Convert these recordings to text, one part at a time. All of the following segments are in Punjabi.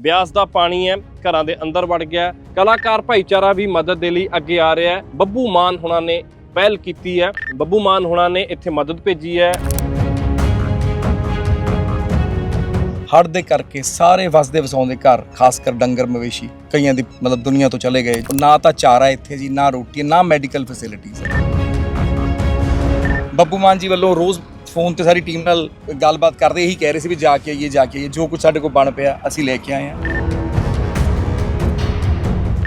ਬਿਆਸ ਦਾ ਪਾਣੀ ਹੈ, ਘਰਾਂ ਦੇ ਅੰਦਰ ਵੜ ਗਿਆ ਕਲਾਕਾਰ ਭਾਈਚਾਰਾ ਵੀ ਮਦਦ ਦੇ ਲਈ ਅੱਗੇ ਆ ਰਿਹਾ ਹੈ। ਬੱਬੂ ਮਾਨ ਹੁਣਾਂ ਨੇ ਪਹਿਲ ਕੀਤੀ ਹੈ। ਬੱਬੂ ਮਾਨ ਹੁਣਾਂ ਨੇ ਇੱਥੇ ਮਦਦ ਭੇਜੀ ਹੈ। ਹੜ੍ਹ ਦੇ ਕਰਕੇ ਸਾਰੇ ਵਸਦੇ ਵਸਾਉਂਦੇ ਘਰ, ਖਾਸ ਕਰ ਡੰਗਰ ਮਵੇਸ਼ੀ, ਕਈਆਂ ਦੀ ਮਤਲਬ ਦੁਨੀਆ ਤੋਂ ਚਲੇ ਗਏ। ਨਾ ਤਾਂ ਚਾਰਾ ਇੱਥੇ ਜੀ, ਨਾ ਰੋਟੀ, ਨਾ ਮੈਡੀਕਲ ਫੈਸਿਲਿਟੀਜ਼ ਬੱਬੂ ਮਾਨ ਜੀ ਵੱਲੋਂ ਰੋਜ਼ ਫੋਨ ਤੇ ਸਾਰੀ ਟੀਮ ਨਾਲ ਗੱਲਬਾਤ ਕਰਦੇ ਇਹੀ ਕਹਿ ਰਹੇ ਸੀ ਵੀ ਜਾ ਕੇ ਆਈਏ ਜਾ ਕੇ ਆਈਏ। ਜੋ ਕੁਝ ਸਾਡੇ ਕੋਲ ਬਣ ਪਿਆ ਅਸੀਂ ਲੈ ਕੇ ਆਏ ਹਾਂ।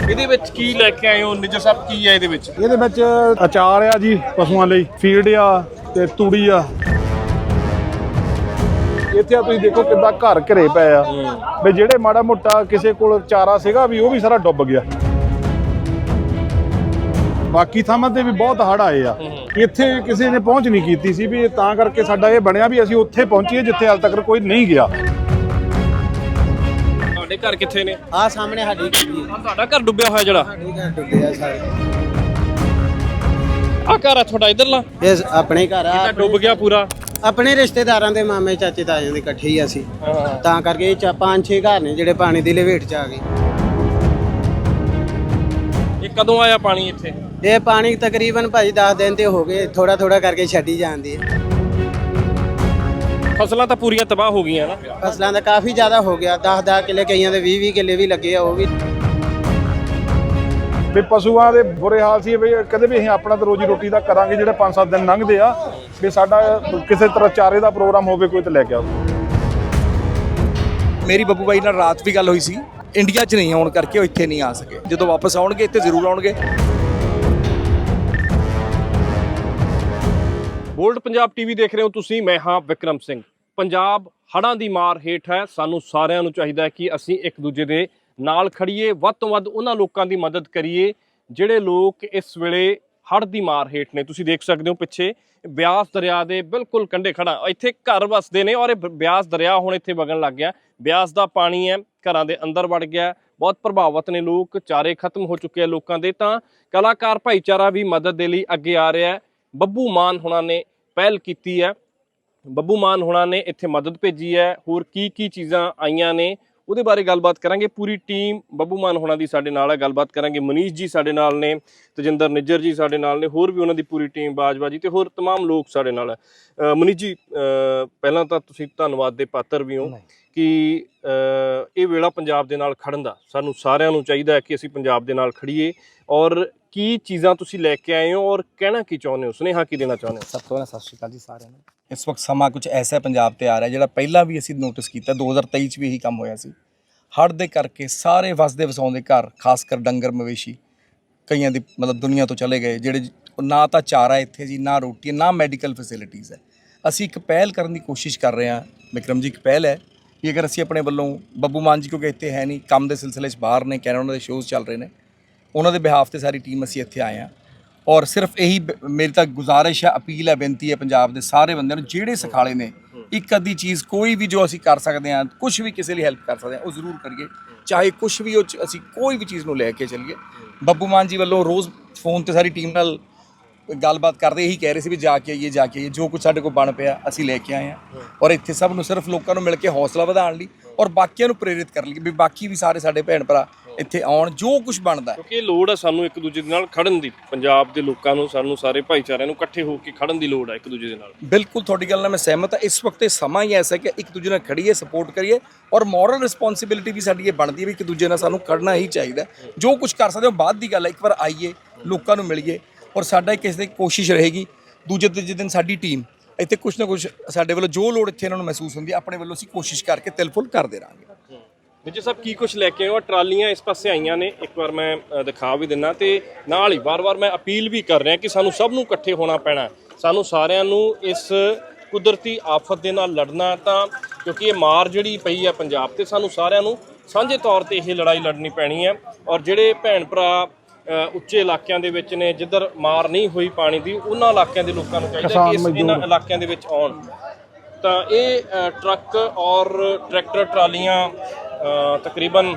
ਇਹਦੇ ਵਿੱਚ ਕੀ ਲੈ ਕੇ ਆਏ ਹੋ? ਨਿੱਜਰ ਸਾਹਿਬ ਕੀ ਹੈ ਇਹਦੇ ਵਿੱਚ? ਇਹਦੇ ਵਿੱਚ ਅਚਾਰ ਆ ਜੀ ਪਸ਼ੂਆਂ ਲਈ। ਫੀਡ ਆ ਤੇ ਤੂੜੀ ਆ। ਇੱਥੇ ਆ ਤੁਸੀਂ ਦੇਖੋ ਕਿੱਦਾਂ ਘਰ ਘਰੇ ਪਏ ਆ। ਵੀ ਜਿਹੜੇ ਮਾੜਾ ਮੋਟਾ ਕਿਸੇ ਕੋਲ ਚਾਰਾ ਸੀਗਾ ਵੀ ਉਹ ਵੀ ਸਾਰਾ ਡੁੱਬ ਗਿਆ। ਬਾਕੀ ਥਾਵਾਂ ਤੇ ਵੀ ਬਹੁਤ ਹੜ ਆਏ ਆ। ਇੱਥੇ ਕਿਸੇ ਨੇ ਪਹੁੰਚ ਨਹੀਂ ਕੀਤੀ ਸੀ ਵੀ ਤਾਂ ਕਰਕੇ ਸਾਡਾ ਇਹ ਬਣਿਆ ਵੀ ਅਸੀਂ ਉੱਥੇ ਪਹੁੰਚੀਏ ਜਿੱਥੇ ਹਾਲ ਤੱਕ ਕੋਈ ਨਹੀਂ ਗਿਆ। ਤੁਹਾਡੇ ਘਰ ਕਿੱਥੇ ਨੇ? ਆ ਸਾਹਮਣੇ ਸਾਡੀ ਹੈ। ਤੁਹਾਡਾ ਘਰ ਡੁੱਬਿਆ ਹੋਇਆ ਜਿਹੜਾ? ਸਾਡੇ ਘਰ ਡੁੱਬੇ ਆ ਸਾਰੇ। ਆ ਘਰ ਆ ਤੁਹਾਡਾ ਇਧਰਲਾ? ਇਹ ਆਪਣੇ ਘਰ ਆ ਤਾਂ ਡੁੱਬ ਗਿਆ ਪੂਰਾ? ਆਪਣੇ ਰਿਸ਼ਤੇਦਾਰਾਂ ਦੇ ਮਾਮੇ ਚਾਚੇ ਤਾਇਆਂ ਦੇ ਇਕੱਠੇ ਹੀ ਅਸੀਂ। ਤਾਂ ਕਰਕੇ ਇਹ ਚਾ ਪੰਜ ਛੇ ਘਰ ਨੇ ਜਿਹੜੇ ਪਾਣੀ ਦੀ ਲਵੇਟ ਚ ਆ ਗਏ। ਇਹ ਕਦੋਂ ਆਇਆ ਪਾਣੀ ਇੱਥੇ? ਇਹ ਪਾਣੀ ਤਕਰੀਬਨ ਭਾਜੀ 10 ਦਿਨ ਤੇ ਹੋ ਗਏ ਥੋੜਾ ਥੋੜਾ ਕਰਕੇ ਛੱਡੀ ਜਾਂਦੀ ਹੈ। ਫਸਲਾਂ ਤਾਂ ਪੂਰੀਆਂ ਤਬਾਹ ਹੋ ਗਈਆਂ ਨਾ? ਫਸਲਾਂ ਦਾ ਕਾਫੀ ਜ਼ਿਆਦਾ ਹੋ ਗਿਆ 10 10 ਕਿੱਲੇ ਕਈਆਂ ਦੇ 20 20 ਕਿੱਲੇ ਵੀ ਲੱਗੇ ਆ ਉਹ ਵੀ। ਵੀ ਪਸ਼ੂਆਂ ਦੇ ਬੁਰੇ ਹਾਲ ਸੀ ਵੀ ਕਦੇ ਵੀ ਅਸੀਂ ਆਪਣਾ ਤਾਂ ਰੋਜੀ ਰੋਟੀ ਦਾ ਕਰਾਂਗੇ ਜਿਹੜੇ 5-7 ਦਿਨ ਲੰਘਦੇ ਆ ਵੀ ਸਾਡਾ ਕਿਸੇ ਤਰ੍ਹਾਂ ਚਾਰੇ ਦਾ ਪ੍ਰੋਗਰਾਮ ਹੋਵੇ ਕੋਈ ਤਾਂ ਲੈ ਕੇ ਆਓ। ਮੇਰੀ ਬੱਬੂ ਬਾਈ ਨਾਲ ਰਾਤ ਵੀ ਗੱਲ ਹੋਈ ਸੀ ਇੰਡੀਆ 'ਚ ਨਹੀਂ ਆਉਣ ਕਰਕੇ ਉਹ ਇੱਥੇ ਨਹੀਂ ਆ ਸਕੇ। ਜਦੋਂ ਵਾਪਸ ਆਉਣਗੇ ਇੱਥੇ ਜ਼ਰੂਰ ਆਉਣਗੇ। ਬੋਲਡ ਪੰਜਾਬ ਟੀਵੀ ਦੇਖ ਰਹੇ ਹੋ ਤੁਸੀਂ, ਮੈਂ ਹਾਂ ਵਿਕਰਮ ਸਿੰਘ। ਪੰਜਾਬ ਹੜ੍ਹਾਂ ਦੀ ਮਾਰ ਹੇਠ ਹੈ, ਸਾਨੂੰ ਸਾਰਿਆਂ ਨੂੰ ਚਾਹੀਦਾ ਹੈ ਕਿ ਅਸੀਂ ਇੱਕ ਦੂਜੇ ਦੇ ਨਾਲ ਖੜੀਏ ਵੱਧ ਤੋਂ ਵੱਧ ਉਹਨਾਂ ਲੋਕਾਂ ਦੀ ਮਦਦ ਕਰੀਏ, ਜਿਹੜੇ ਲੋਕ ਇਸ ਵੇਲੇ ਹੜ੍ਹ ਦੀ ਮਾਰ ਹੇਠ ਨੇ। ਤੁਸੀਂ ਦੇਖ ਸਕਦੇ ਹੋ ਪਿੱਛੇ ਬਿਆਸ ਦਰਿਆ ਦੇ ਬਿਲਕੁਲ ਕੰਢੇ ਖੜਾ ਇੱਥੇ ਘਰ ਵਸਦੇ ਨੇ ਔਰ ਇਹ ਬਿਆਸ ਦਰਿਆ ਹੁਣ ਇੱਥੇ ਵਗਣ ਲੱਗ ਗਿਆ। ਬਿਆਸ ਦਾ ਪਾਣੀ ਹੈ, ਘਰਾਂ ਦੇ ਅੰਦਰ ਵੜ ਗਿਆ, ਬਹੁਤ ਪ੍ਰਭਾਵਿਤ ਨੇ ਲੋਕ, ਚਾਰੇ ਖਤਮ ਹੋ ਚੁੱਕੇ ਆ ਲੋਕਾਂ ਦੇ ਤਾਂ ਕਲਾਕਾਰ ਭਾਈਚਾਰਾ ਵੀ ਮਦਦ ਦੇ ਲਈ ਅੱਗੇ ਆ ਰਿਹਾ ਹੈ। ਬੱਬੂ ਮਾਨ ਹੁਣਾਂ ਨੇ ਪਹਿਲ ਕੀਤੀ ਹੈ ਬੱਬੂ ਮਾਨ ਹੁਣਾਂ ਨੇ ਇੱਥੇ ਮਦਦ ਭੇਜੀ ਹੈ ਹੋਰ ਕੀ ਕੀ ਚੀਜ਼ਾਂ ਆਈਆਂ ਨੇ ਉਹਦੇ ਬਾਰੇ ਗੱਲਬਾਤ ਕਰਾਂਗੇ ਪੂਰੀ ਟੀਮ ਬੱਬੂ ਮਾਨ ਹੁਣਾਂ ਦੀ ਸਾਡੇ ਨਾਲ ਹੈ ਗੱਲਬਾਤ ਕਰਾਂਗੇ ਮਨੀਸ਼ ਜੀ ਸਾਡੇ ਨਾਲ ਨੇ ਤਜਿੰਦਰ ਨਿੱਜਰ ਜੀ ਸਾਡੇ ਨਾਲ ਨੇ ਹੋਰ ਵੀ ਉਹਨਾਂ ਦੀ ਪੂਰੀ ਟੀਮ ਬਾਜਬਾਜੀ ਤੇ ਹੋਰ तमाम ਲੋਕ ਸਾਡੇ ਨਾਲ ਹੈ ਅਹ ਮਨੀਸ਼ ਜੀ ਅਹ ਪਹਿਲਾਂ ਤਾਂ ਤੁਸੀਂ ਧੰਨਵਾਦ ਦੇ ਪਾਤਰ ਵੀ ਹੋ ਕਿ ਇਹ ਵੇਲਾ ਪੰਜਾਬ ਦੇ ਨਾਲ ਖੜਨ ਦਾ ਸਾਨੂੰ ਸਾਰਿਆਂ ਨੂੰ ਚਾਹੀਦਾ ਹੈ ਕਿ ਅਸੀਂ ਪੰਜਾਬ ਦੇ ਨਾਲ ਖੜੀਏ। ਔਰ ਕੀ ਚੀਜ਼ਾਂ ਤੁਸੀਂ ਲੈ ਕੇ ਆਏ ਹੋ ਔਰ ਕਹਿਣਾ ਕੀ ਚਾਹੁੰਦੇ ਹੋ? ਸੁਨੇਹਾ ਕੀ ਦੇਣਾ ਚਾਹੁੰਦੇ ਹੋ? ਸਭ ਤੋਂ ਪਹਿਲਾਂ ਸਤਿ ਸ਼੍ਰੀ ਅਕਾਲ ਜੀ ਸਾਰਿਆਂ ਨੂੰ। ਇਸ ਵਕਤ ਸਮਾਂ ਕੁਝ ਐਸਾ ਪੰਜਾਬ ਤੇ ਆ ਰਿਹਾ ਜਿਹੜਾ ਪਹਿਲਾਂ ਵੀ ਅਸੀਂ ਨੋਟਿਸ ਕੀਤਾ 2023 ਚ ਵੀ ਇਹੀ ਕੰਮ ਹੋਇਆ ਸੀ। ਹੜ੍ਹ ਦੇ ਕਰਕੇ ਸਾਰੇ ਵਸਦੇ ਵਸਾਉਂਦੇ ਘਰ ਖਾਸ ਕਰ ਡੰਗਰ, ਮਵੇਸ਼ੀ, ਕਈਆਂ ਦੀ ਮਤਲਬ ਦੁਨੀਆ ਤੋਂ ਚਲੇ ਗਏ, ਜਿਹੜੇ ਨਾ ਤਾਂ ਚਾਰਾ ਇੱਥੇ ਜੀ, ਨਾ ਰੋਟੀ, ਨਾ ਮੈਡੀਕਲ ਫੈਸਿਲਿਟੀਜ਼ ਹੈ। ਅਸੀਂ ਇੱਕ ਪਹਿਲ ਕਰਨ ਦੀ ਕੋਸ਼ਿਸ਼ ਕਰ ਰਹੇ ਹਾਂ, ਵਿਕਰਮ ਜੀ ਇੱਕ ਪਹਿਲ ਹੈ। ਕਿ ਅਗਰ ਅਸੀਂ ਆਪਣੇ ਵੱਲੋਂ ਬੱਬੂ ਮਾਨ ਜੀ ਕਿਉਂਕਿ ਇੱਥੇ ਹੈ ਨਹੀਂ, ਕੰਮ ਦੇ ਸਿਲਸਿਲੇ 'ਚ ਬਾਹਰ ਨੇ ਕੈਨੇਡਾ ਦੇ ਸ਼ੋਜ਼ ਚੱਲ ਰਹੇ ਨੇ, ਉਹਨਾਂ ਦੇ ਬਿਹਾਫ ਤੇ ਸਾਰੀ ਟੀਮ ਅਸੀਂ ਇੱਥੇ ਆਏ ਹਾਂ। ਔਰ ਸਿਰਫ ਇਹੀ ਬ- ਮੇਰੀ ਤਾਂ ਗੁਜ਼ਾਰਿਸ਼ ਹੈ, ਅਪੀਲ ਹੈ, ਬੇਨਤੀ ਹੈ ਪੰਜਾਬ ਦੇ ਸਾਰੇ ਬੰਦਿਆਂ ਨੂੰ, ਜਿਹੜੇ ਸਿਖਾਲੇ ਨੇ, ਇੱਕ ਅੱਧੀ ਚੀਜ਼ ਕੋਈ ਵੀ ਜੋ ਅਸੀਂ ਕਰ ਸਕਦੇ ਹਾਂ ਕੁਝ ਵੀ ਕਿਸੇ ਲਈ ਹੈਲਪ ਕਰ ਸਕਦੇ ਹਾਂ, ਉਹ ਜ਼ਰੂਰ ਕਰੀਏ। ਚਾਹੇ ਕੁਝ ਵੀ ਉਹ 'ਚ ਅਸੀਂ ਕੋਈ ਵੀ ਚੀਜ਼ ਨੂੰ ਲੈ ਕੇ ਚੱਲੀਏ। ਬੱਬੂ ਮਾਨ ਜੀ ਵੱਲੋਂ ਰੋਜ਼ ਫੋਨ ਤੇ ਸਾਰੀ ਟੀਮ ਨਾਲ ਗੱਲਬਾਤ ਕਰਦੇ ਇਹੀ ਕਹਿ ਰਹੇ ਸੀ ਵੀ ਜਾ ਕੇ ਆਈਏ ਜਾ ਕੇ ਆਈਏ। ਜੋ ਕੁਝ ਸਾਡੇ ਕੋਲ ਬਣ ਪਿਆ ਅਸੀਂ ਲੈ ਕੇ ਆਏ ਹਾਂ। ਔਰ ਇੱਥੇ ਸਭ ਨੂੰ ਸਿਰਫ ਲੋਕਾਂ ਨੂੰ ਮਿਲ ਕੇ ਹੌਸਲਾ ਵਧਾਉਣ ਲਈ ਔਰ ਬਾਕੀਆਂ ਨੂੰ ਪ੍ਰੇਰਿਤ ਕਰਨ ਲਈ ਵੀ ਬਾਕੀ ਵੀ ਸਾਰੇ ਸਾਡੇ ਭੈਣ ਭਰਾ ਇੱਥੇ ਆਉਣ ਜੋ ਕੁਝ ਬਣਦਾ ਕਿਉਂਕਿ ਲੋੜ ਹੈ ਸਾਨੂੰ ਇੱਕ ਦੂਜੇ ਦੇ ਨਾਲ ਖੜਨ ਦੀ। ਪੰਜਾਬ ਦੇ ਲੋਕਾਂ ਨੂੰ ਸਾਨੂੰ ਸਾਰੇ ਭਾਈਚਾਰਿਆਂ ਨੂੰ ਇਕੱਠੇ ਹੋ ਕੇ ਖੜਨ ਦੀ ਲੋੜ ਹੈ ਇੱਕ ਦੂਜੇ ਦੇ ਨਾਲ। ਬਿਲਕੁਲ ਤੁਹਾਡੀ ਗੱਲ ਨਾਲ ਮੈਂ ਸਹਿਮਤ ਹਾਂ। ਇਸ ਵਕਤ ਇਹ ਸਮਾਂ ਹੀ ਐਸਾ ਕਿ ਇੱਕ ਦੂਜੇ ਨਾਲ ਖੜੀਏ ਸਪੋਰਟ ਕਰੀਏ ਔਰ ਮੋਰਲ ਰਿਸਪੌਂਸਿਬਿਲਿਟੀ ਵੀ ਸਾਡੀ ਇਹ ਬਣਦੀ ਹੈ ਵੀ ਇੱਕ ਦੂਜੇ ਨਾਲ ਸਾਨੂੰ ਖੜਨਾ ਹੀ ਚਾਹੀਦਾ। ਜੋ ਕੁਝ ਕਰ ਸਕਦੇ ਹੋ ਬਾਅਦ ਦੀ ਗੱਲ ਹੈ ਇੱਕ ਵਾਰ ਆਈਏ ਲੋਕਾਂ ਨੂੰ ਮਿਲੀਏ ਔਰ ਸਾਡਾ ਇੱਕ ਇਸ ਦੀ ਕੋਸ਼ਿਸ਼ ਰਹੇਗੀ, ਦੂਜੇ ਤੀਜੇ ਦਿਨ ਸਾਡੀ ਟੀਮ ਇੱਥੇ ਕੁਝ ਨਾ ਕੁਝ ਸਾਡੇ ਵੱਲੋਂ ਜੋ ਲੋੜ ਇੱਥੇ ਇਹਨਾਂ ਨੂੰ ਮਹਿਸੂਸ ਹੁੰਦੀ ਹੈ ਆਪਣੇ ਵੱਲੋਂ ਅਸੀਂ ਕੋਸ਼ਿਸ਼ ਕਰਕੇ ਤਿਲਫੁਲ ਕਰਦੇ ਰਹਾਂਗੇ। ਵਿਜੇ ਸਾਹਿਬ, ਕੀ ਕੁਝ ਲੈ ਕੇ ਆਏ ਹੋ? ਟਰਾਲੀਆਂ ਇਸ ਪਾਸੇ ਆਈਆਂ ਨੇ। ਇੱਕ ਵਾਰ ਮੈਂ ਦਿਖਾ ਵੀ ਦਿੰਨਾ ਤੇ ਨਾਲ ਹੀ ਵਾਰ-ਵਾਰ ਮੈਂ ਅਪੀਲ ਵੀ ਕਰ ਰਿਹਾ ਕਿ ਸਾਨੂੰ ਸਭ ਨੂੰ ਇਕੱਠੇ ਹੋਣਾ ਪੈਣਾ ਸਾਨੂੰ ਸਾਰਿਆਂ ਨੂੰ ਇਸ ਕੁਦਰਤੀ ਆਫਤ ਦੇ ਨਾਲ ਲੜਨਾ ਤਾਂ, ਕਿਉਂਕਿ ਇਹ ਮਾਰ ਜਿਹੜੀ ਪਈ ਹੈ ਪੰਜਾਬ ਤੇ, ਸਾਨੂੰ ਸਾਰਿਆਂ ਨੂੰ ਸਾਂਝੇ ਤੌਰ ਤੇ ਇਹ ਲੜਾਈ ਲੜਨੀ ਪੈਣੀ ਹੈ। ਔਰ ਜਿਹੜੇ ਭੈਣ ਭਰਾ ਉੱਚੇ ਇਲਾਕਿਆਂ ਦੇ ਵਿੱਚ ਨੇ ਜਿੱਧਰ ਮਾਰ ਨਹੀਂ ਹੋਈ ਪਾਣੀ ਦੀ ਉਹਨਾਂ ਇਲਾਕਿਆਂ ਦੇ ਲੋਕਾਂ ਨੂੰ ਚਾਹੀਦਾ ਕਿ ਇਸ ਇਹਨਾਂ ਇਲਾਕਿਆਂ ਦੇ ਵਿੱਚ ਆਉਣ। ਤਾਂ ਇਹ ਟਰੱਕ ਔਰ ਟਰੈਕਟਰ ਟਰਾਲੀਆਂ ਤਕਰੀਬਨ